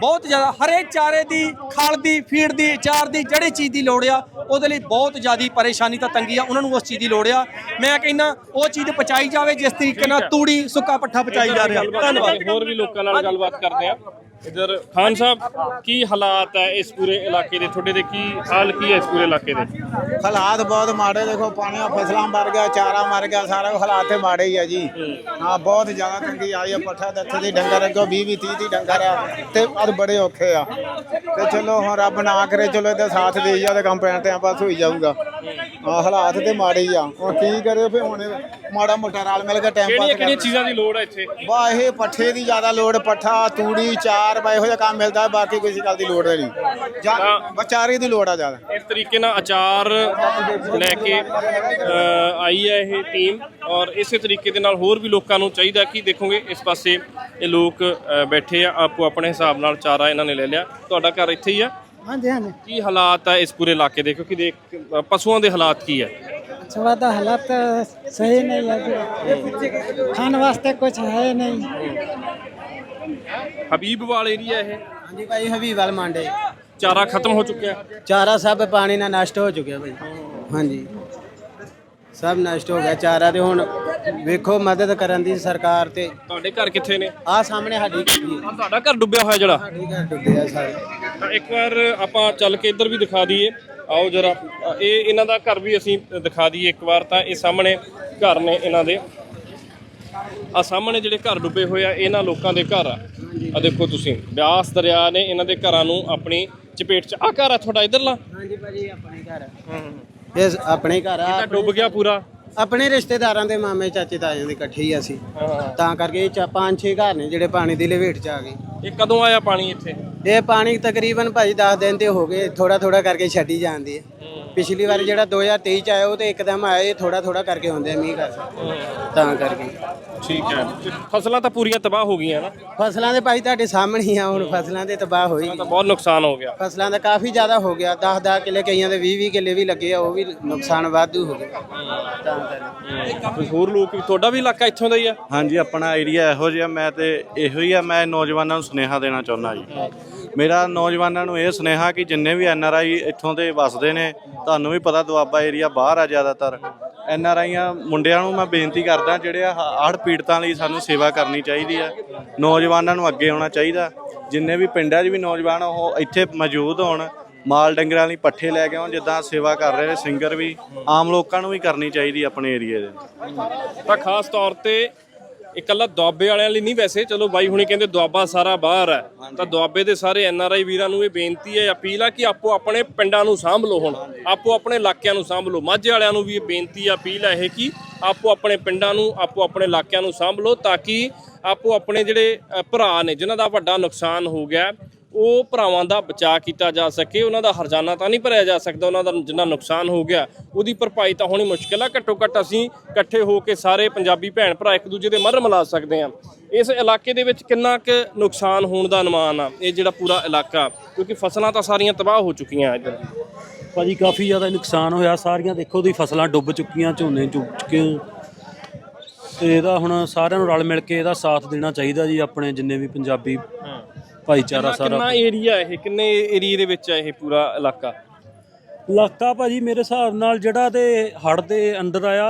ਬਹੁਤ ਜ਼ਿਆਦਾ ਹਰੇ ਚਾਰੇ ਦੀ ਖਲ ਦੀ ਫੀਡ ਦੀ ਚਾਰ ਦੀ ਜਿਹੜੀ ਚੀਜ਼ ਦੀ ਲੋੜ ਆ ਉਹਦੇ ਲਈ ਬਹੁਤ ਜ਼ਿਆਦੀ ਪਰੇਸ਼ਾਨੀ ਤਾਂ ਤੰਗੀ ਆ ਉਹਨਾਂ ਨੂੰ ਉਸ ਚੀਜ਼ ਦੀ ਲੋੜ ਆ। ਮੈਂ ਕਹਿੰਦਾ ਉਹ ਚੀਜ਼ ਪਹੁੰਚਾਈ ਜਾਵੇ ਜਿਸ ਤਰੀਕੇ ਨਾਲ ਤੂੜੀ ਸੁੱਕਾ ਪੱਠਾ ਪਹੁੰਚਾਈ ਜਾ ਰਿਹਾ। ਧੰਨਵਾਦ। ਹੋਰ ਵੀ ਲੋਕਾਂ ਨਾਲ ਗੱਲਬਾਤ ਕਰਦੇ ਆ। ਇਧਰ ਖਾਨ ਸਾਹਿਬ, ਕੀ ਹਾਲਾਤ ਹੈ ਇਸ ਪੂਰੇ ਇਲਾਕੇ ਦੇ? ਤੁਹਾਡੇ ਦੇ ਕੀ ਹਾਲ ਕੀ ਹੈ ਇਸ ਪੂਰੇ ਇਲਾਕੇ ਦੇ? ਹਾਲਾਤ ਬਹੁਤ ਮਾੜੇ, ਦੇਖੋ ਪਾਣੀਆਂ ਫਸਲਾਂ ਮਰ ਗਿਆ, ਚਾਰਾ ਮਰ ਗਿਆ, ਸਾਰਾ ਹਾਲਾਤ ਤੇ ਮਾੜੇ ਹੀ ਆ ਜੀ। ਹਾਂ, ਬਹੁਤ ਜ਼ਿਆਦਾ ਤੰਗੀ ਆਈ ਆ ਪੱਠਾ ਦੱਥੇ ਦੀ ਡੰਗਰ ਅੱਗੋਂ 20 20 30 ਦੀ ਡੰਗਰ ਆ ਤੇ ਅੱਜ ਬੜੇ ਔਖੇ ਆ। ਤੇ ਚਲੋ ਹੁਣ ਰੱਬ ਨਾ ਕਰੇ, ਚਲੋ ਇਹਦਾ ਸਾਥ ਦੇ ਜਾ ਤੇ ਕੰਮ ਪੈਣ ਤੇ ਬਸ ਹੋਈ ਜਾਊਗਾ। ਹਾਲਾਤ ਤੇ ਮਾੜੇ ਹੀ ਆ। ਹੁਣ ਕੀ ਕਰੇ ਫੇ ਹੁਣ ਮਾੜਾ ਮੋਟਾ ਰਲ ਮਿਲ ਕੇ ਟਾਈਮ ਕਿਹੜੀਆਂ ਪਾਸ ਕਿਹੜੀਆਂ ਚੀਜ਼ਾਂ ਦੀ ਲੋੜ ਹੈ ਇੱਥੇ? ਵਾਹ ਇਹ ਪੱਠੇ ਦੀ ਜ਼ਿਆਦਾ ਲੋੜ ਪੱਠਾ ਤੂੜੀ ਚਾਰ ਬਾ ਇਹੋ ਜਿਹਾ ਕੰਮ ਮਿਲਦਾ ਬਾਕੀ ਕਿਸੇ ਗੱਲ ਦੀ ਲੋੜ ਨਹੀਂ। ਜਾਂ ਦੀ ਲੋੜ ਆ ਜ਼ਿਆਦਾ। ਇਸ ਤਰੀਕੇ ਨਾਲ ਅਚਾਰ ਲੈ ਕੇ ਅ, ਆਈ ਹੈ ਇਹ ਟੀਮ ਔਰ ਇਸੇ ਤਰੀਕੇ ਦੇ ਨਾਲ ਹੋਰ ਵੀ ਲੋਕਾਂ ਨੂੰ ਚਾਹੀਦਾ ਕਿ ਦੇਖੋਗੇ ਇਸ ਪਾਸੇ ਇਹ ਲੋਕ ਅ, ਬੈਠੇ ਆ ਆਪੋ ਆਪਣੇ ਹਿਸਾਬ ਨਾਲ ਚਾਰਾ ਇਹਨਾਂ ਨੇ ਲੈ ਲਿਆ। ਤੁਹਾਡਾ ਘਰ ਇੱਥੇ ਹੀ ਆ। ਹਾਂਜੀ ਹਾਂਜੀ। ਕੀ ਹਾਲਾਤ ਹੈ ਇਸ ਪੂਰੇ ਇਲਾਕੇ ਦੇ? ਕਿਉਂਕਿ ਦੇਖ ਅ, ਪਸ਼ੂਆਂ ਦੇ ਹਾਲਾਤ ਕੀ ਹੈ ਦਾ ਹਾਲਾਤ ਸਹੀ ਨਹੀਂ ਹੈ ਜੀ। ਖਾਣ ਵਾਸਤੇ ਕੁਝ ਹੈ ਨਹੀਂ। ਹਬੀਬਵਾਲ ਏਰੀਆ ਇਹ? ਹਾਂਜੀ ਭਾਈ ਹਬੀਬਲ ਮਾਂਡੇ। ਚਾਰਾ ਖਤਮ ਹੋ ਚੁੱਕਿਆ? ਚਾਰਾ ਸਭ ਪਾਣੀ ਨਾਲ ਨਸ਼ਟ ਹੋ ਚੁੱਕਿਆ ਭਾਈ। ਹਾਂਜੀ। ਸਭ ਨਸ਼ਟ ਹੋ ਗਿਆ ਚਾਰਾ ਤੇ ਹੁਣ ਵੇਖੋ ਮਦਦ ਕਰਨ ਦੀ ਸਰਕਾਰ ਤੇ। ਤੁਹਾਡੇ ਘਰ ਕਿੱਥੇ ਨੇ? ਆ ਸਾਹਮਣੇ ਸਾਡੀ ਗੱਡੀ ਹੈ। ਤੁਹਾਡਾ ਘਰ ਡੁੱਬਿਆ ਹੋਇਆ ਜਿਹੜਾ? ਸਾਡੀ ਘਰ ਡੁੱਬੇ ਆ ਸਾਰੇ। ਤਾਂ ਇੱਕ ਵਾਰ ਆਪਾਂ ਚੱਲ ਕੇ ਇੱਧਰ ਵੀ ਦਿਖਾ ਦਈਏ। ਆਓ ਜਰਾ। ਇਹ ਇਹਨਾਂ ਦਾ ਘਰ ਵੀ ਅਸੀਂ ਦਿਖਾ ਦਈਏ ਇੱਕ ਵਾਰ ਤਾਂ। ਇਹ ਸਾਹਮਣੇ ਘਰ ਨੇ ਇਹਨਾਂ ਦੇ। ਆ ਸਾਹਮਣੇ ਜਿਹੜੇ ਘਰ ਡੁੱਬੇ ਹੋਏ ਆ ਇਹਨਾਂ ਲੋਕਾਂ ਦੇ ਘਰ ਆ। ਆ ਦੇਖੋ ਤੁਸੀਂ। ਬਿਆਸ ਦਰਿਆ ਨੇ ਇਹਨਾਂ ਦੇ ਘਰਾਂ ਨੂੰ ਆਪਣੀ ਚਪੇਟ 'ਚ। ਆ ਘਰ ਆ ਤੁਹਾਡਾ ਇਧਰਲਾ? ਹਾਂਜੀ ਭਾਜੀ ਆਪਣੇ ਘਰ ਇਹ ਆਪਣੇ ਘਰ ਆ। ਤਾਂ ਡੁੱਬ ਗਿਆ ਪੂਰਾ। ਆਪਣੇ ਰਿਸ਼ਤੇਦਾਰਾਂ ਦੇ ਮਾਮੇ ਚਾਚੇ ਤਾਇਆਂ ਦੇ ਇਕੱਠੇ ਹੀ ਅਸੀਂ। ਤਾਂ ਕਰਕੇ ਇਹ ਚਾ ਪੰਜ ਛੇ ਘਰ ਨੇ ਜਿਹੜੇ ਪਾਣੀ ਦੀ ਲਵੇਟ ਚ ਆ ਗਏ। ਇਹ ਕਦੋਂ ਆਇਆ ਪਾਣੀ ਇੱਥੇ? ਇਹ ਪਾਣੀ ਤਕਰੀਬਨ ਭਾਜੀ 10 ਦਿਨ ਤੇ ਹੋ ਗਏ ਥੋੜਾ ਥੋੜਾ ਕਰਕੇ ਛੱਡੀ ਜਾਂਦੀ ਹੈ। ਪਿਛਲੀ ਵਾਰ ਜਿਹੜਾ 2023 ਚ ਆਇਆ ਉਹ ਤੇ ਇੱਕਦਮ ਆਇਆ ਇਹ ਥੋੜਾ ਥੋੜਾ ਕਰਕੇ ਹੁੰਦੇ ਆ ਮੀਂਹ ਕਰ ਤਾਂ ਕਰਕੇ। ਠੀਕ ਹੈ। ਫਸਲਾਂ ਤਾਂ ਪੂਰੀਆਂ ਤਬਾਹ ਹੋ ਗਈਆਂ ਨਾ? ਫਸਲਾਂ ਦੇ ਭਾਈ ਤੁਹਾਡੇ ਸਾਹਮਣੇ ਹੀ ਆ ਹੁਣ ਫਸਲਾਂ ਦੇ ਤਬਾਹ ਹੋਈ। ਤਾਂ ਬਹੁਤ ਨੁਕਸਾਨ ਹੋ ਗਿਆ। ਫਸਲਾਂ ਦਾ ਕਾਫੀ ਜ਼ਿਆਦਾ ਹੋ ਗਿਆ 10 10 ਕਿੱਲੇ ਕਈਆਂ ਦੇ 20 20 ਕਿੱਲੇ ਵੀ ਲੱਗੇ ਆ ਉਹ ਵੀ ਨੁਕਸਾਨ ਵਾਧੂ ਹੋ ਗਿਆ। ਤਾਂ ਕਰਕੇ। ਹੋਰ ਲੋਕ ਵੀ ਤੁਹਾਡਾ ਵੀ ਇਲਾਕਾ ਇੱਥੋਂ ਦਾ ਹੀ ਆ? ਹਾਂਜੀ ਆਪਣਾ ਏਰੀਆ ਇਹੋ ਜਿਹਾ ਮੈਂ ਤੇ ਇਹੋ ਹੀ ਆ ਮੈਂ ਨੌਜਵਾਨਾਂ ਨੂੰ ਸੁਨੇਹਾ ਦੇਣਾ ਚਾਹੁੰਦਾ ਜੀ। ਮੇਰਾ ਨੌਜਵਾਨਾਂ ਨੂੰ ਇਹ ਸੁਨੇਹਾ ਕਿ ਜਿੰਨੇ ਵੀ ਐਨ ਆਰ ਆਈ ਇੱਥੋਂ ਦੇ ਵਸਦੇ ਨੇ, ਤੁਹਾਨੂੰ ਵੀ ਪਤਾ ਦੁਆਬਾ ਏਰੀਆ ਬਾਹਰ ਆ ਜ਼ਿਆਦਾਤਰ। ਐਨ ਆਰ ਆਈਆਂ ਮੁੰਡਿਆਂ ਨੂੰ ਮੈਂ ਬੇਨਤੀ ਕਰਦਾ, ਜਿਹੜੇ ਹੜ੍ਹ ਪੀੜਤਾਂ ਲਈ ਸਾਨੂੰ ਸੇਵਾ ਕਰਨੀ ਚਾਹੀਦੀ ਆ, ਨੌਜਵਾਨਾਂ ਨੂੰ ਅੱਗੇ ਆਉਣਾ ਚਾਹੀਦਾ। ਜਿੰਨੇ ਵੀ ਪਿੰਡਾਂ 'ਚ ਵੀ ਨੌਜਵਾਨ ਉਹ ਇੱਥੇ ਮੌਜੂਦ ਹੋਣ, ਮਾਲ ਡੰਗਰਾਂ ਲਈ ਪੱਠੇ ਲੈ ਕੇ ਆਉਣ, ਜਿੱਦਾਂ ਸੇਵਾ ਕਰ ਰਹੇ ਨੇ, ਸਿੰਗਰ ਵੀ, ਆਮ ਲੋਕਾਂ ਨੂੰ ਵੀ ਕਰਨੀ ਚਾਹੀਦੀ ਆਪਣੇ ਏਰੀਏ ਦੇ। ਤਾਂ ਖਾਸ ਤੌਰ ਤੇ ਇਕੱਲਾ ਦੁਆਬੇ ਵਾਲਿਆਂ ਲਈ ਨਹੀਂ ਵੈਸੇ ਚਲੋ ਬਾਈ ਹੁਣੀ ਕਹਿੰਦੇ ਦੁਆਬਾ ਸਾਰਾ ਬਾਹਰ ਹੈ। ਤਾਂ ਦੁਆਬੇ ਦੇ ਸਾਰੇ ਐਨ ਆਰ ਆਈ ਵੀਰਾਂ ਨੂੰ ਇਹ ਬੇਨਤੀ ਹੈ ਅਪੀਲ ਆ ਕਿ ਆਪੋ ਆਪਣੇ ਪਿੰਡਾਂ ਨੂੰ ਸਾਂਭ ਲਓ ਹੁਣ ਆਪੋ ਆਪਣੇ ਇਲਾਕਿਆਂ ਨੂੰ ਸਾਂਭ ਲਓ ਮਾਝੇ ਵਾਲਿਆਂ ਨੂੰ ਵੀ ਇਹ ਬੇਨਤੀ ਆ ਅਪੀਲ ਹੈ ਇਹ ਕਿ ਆਪੋ ਆਪਣੇ ਪਿੰਡਾਂ ਨੂੰ ਆਪੋ ਆਪਣੇ ਇਲਾਕਿਆਂ ਨੂੰ ਸਾਂਭ ਲਓ ਤਾਂ ਕਿ ਆਪੋ ਆਪਣੇ ਜਿਹੜੇ ਭਰਾ ਨੇ ਜਿਨ੍ਹਾਂ ਦਾ ਵੱਡਾ ਨੁਕਸਾਨ ਹੋ ਗਿਆ ਉਹ ਭਰਾਵਾਂ ਦਾ ਬਚਾਅ ਕੀਤਾ ਜਾ ਸਕੇ, ਉਹਨਾਂ ਦਾ ਹਰਜਾਨਾ ਤਾਂ ਨਹੀਂ ਭਰਿਆ ਜਾ ਸਕਦਾ, ਉਹਨਾਂ ਦਾ ਜਿੰਨਾ ਨੁਕਸਾਨ ਹੋ ਗਿਆ, ਉਹਦੀ ਭਰਪਾਈ ਤਾਂ ਹੋਣੀ ਮੁਸ਼ਕਿਲ ਆ। ਘੱਟੋ ਘੱਟ ਅਸੀਂ ਇਕੱਠੇ ਹੋ ਕੇ ਸਾਰੇ ਪੰਜਾਬੀ ਭੈਣ ਭਰਾ ਇੱਕ ਦੂਜੇ ਦੇ ਮਰ ਮਿਲਾ ਸਕਦੇ ਹਾਂ। ਇਸ ਇਲਾਕੇ ਦੇ ਵਿੱਚ ਕਿੰਨਾ ਕੁ ਨੁਕਸਾਨ ਹੋਣ ਦਾ ਅਨੁਮਾਨ ਆ, ਇਹ ਜਿਹੜਾ ਪੂਰਾ ਇਲਾਕਾ, ਕਿਉਂਕਿ ਫਸਲਾਂ ਤਾਂ ਸਾਰੀਆਂ ਤਬਾਹ ਹੋ ਚੁੱਕੀਆਂ ਇੱਧਰ। ਭਾਜੀ, ਕਾਫੀ ਜ਼ਿਆਦਾ ਨੁਕਸਾਨ ਹੋਇਆ, ਸਾਰੀਆਂ ਦੇਖੋ ਦੀ ਫਸਲਾਂ ਡੁੱਬ ਚੁੱਕੀਆਂ, ਝੋਨੇ ਡੁੱਬ ਚੁੱਕੇ। ਤੇ ਇਹਦਾ ਹੁਣ ਸਾਰਿਆਂ ਨੂੰ ਰਲ ਮਿਲ ਕੇ ਇਹਦਾ ਸਾਥ ਦੇਣਾ ਚਾਹੀਦਾ ਜੀ, ਆਪਣੇ ਜਿੰਨੇ ਵੀ ਪੰਜਾਬੀ ਭਾਈਚਾਰਾ ਸਾਰਾ ਕਿੰਨਾ ਏਰੀਆ ਇਹ? ਕਿੰਨੇ ਏਰੀਏ ਦੇ ਵਿੱਚ ਆ ਇਹ ਪੂਰਾ ਇਲਾਕਾ? ਇਲਾਕਾ ਭਾਜੀ ਮੇਰੇ ਹਿਸਾਬ ਨਾਲ ਜਿਹੜਾ ਤੇ ਹੜ ਦੇ ਅੰਦਰ ਆਇਆ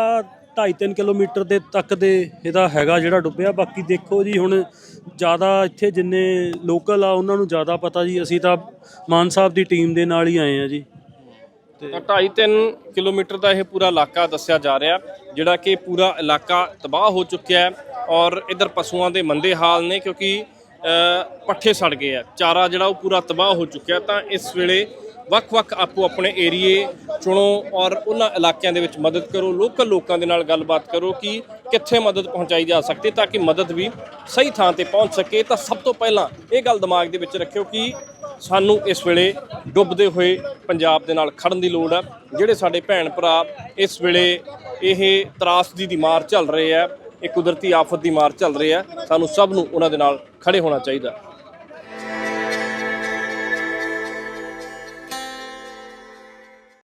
2.5-3 ਕਿਲੋਮੀਟਰ ਦੇ ਤੱਕ ਦੇ ਇਹਦਾ ਹੈਗਾ ਜਿਹੜਾ ਡੁੱਬਿਆ। ਬਾਕੀ ਦੇਖੋ ਜੀ ਹੁਣ ਜ਼ਿਆਦਾ ਇੱਥੇ ਜਿੰਨੇ ਲੋਕਲ ਆ ਉਹਨਾਂ ਨੂੰ ਜ਼ਿਆਦਾ ਪਤਾ ਜੀ। ਅਸੀਂ ਤਾਂ ਮਾਨ ਸਾਹਿਬ ਦੀ ਟੀਮ ਦੇ ਨਾਲ ਹੀ ਆਏ ਆ ਜੀ। ਤਾਂ 2.5-3 ਕਿਲੋਮੀਟਰ ਦਾ ਇਹ ਪੂਰਾ ਇਲਾਕਾ ਦੱਸਿਆ ਜਾ ਰਿਹਾ ਜਿਹੜਾ ਕਿ ਪੂਰਾ ਇਲਾਕਾ ਤਬਾਹ ਹੋ ਚੁੱਕਿਆ ਹੈ ਔਰ ਇਧਰ ਪਸ਼ੂਆਂ ਦੇ ਮੰਦੇ ਹਾਲ ਨੇ ਕਿਉਂਕਿ ਪੱਠੇ ਸੜ ਗਏ ਆ। ਚਾਰਾ ਜਿਹੜਾ ਉਹ ਪੂਰਾ ਤਬਾਹ ਹੋ ਚੁੱਕਿਆ ਤਾਂ ਇਸ ਵੇਲੇ ਵੱਖ-ਵੱਖ ਆਪੋ ਆਪਣੇ ਏਰੀਏ ਚੁਣੋ ਔਰ ਉਹਨਾਂ ਇਲਾਕਿਆਂ ਦੇ ਵਿੱਚ ਮਦਦ ਕਰੋ, ਲੋਕਲ ਲੋਕਾਂ ਦੇ ਨਾਲ ਗੱਲਬਾਤ ਕਰੋ ਕਿ ਕਿੱਥੇ ਮਦਦ ਪਹੁੰਚਾਈ ਜਾ ਸਕਦੀ ਤਾਂ ਕਿ ਮਦਦ ਵੀ ਸਹੀ ਥਾਂ ਤੇ ਪਹੁੰਚ ਸਕੇ। ਤਾਂ ਸਭ ਤੋਂ ਪਹਿਲਾਂ ਇਹ ਗੱਲ ਦਿਮਾਗ ਦੇ ਵਿੱਚ ਰੱਖਿਓ ਕਿ ਸਾਨੂੰ ਇਸ ਵੇਲੇ ਡੁੱਬਦੇ ਹੋਏ ਪੰਜਾਬ ਦੇ ਨਾਲ ਖੜਨ ਦੀ ਲੋੜ ਹੈ ਜਿਹੜੇ ਸਾਡੇ ਭੈਣ ਭਰਾ ਇਸ ਵੇਲੇ ਇਹ ਤਰਾਸਦੀ ਦੀ ਮਾਰ ਚੱਲ ਰਹੇ ਆ ਇਹ ਕੁਦਰਤੀ ਆਫਤ ਦੀ ਮਾਰ ਚੱਲ ਰਹੀ ਹੈ। ਸਾਨੂੰ ਸਭ ਨੂੰ ਉਹਨਾਂ ਦੇ ਨਾਲ ਖੜੇ ਹੋਣਾ ਚਾਹੀਦਾ।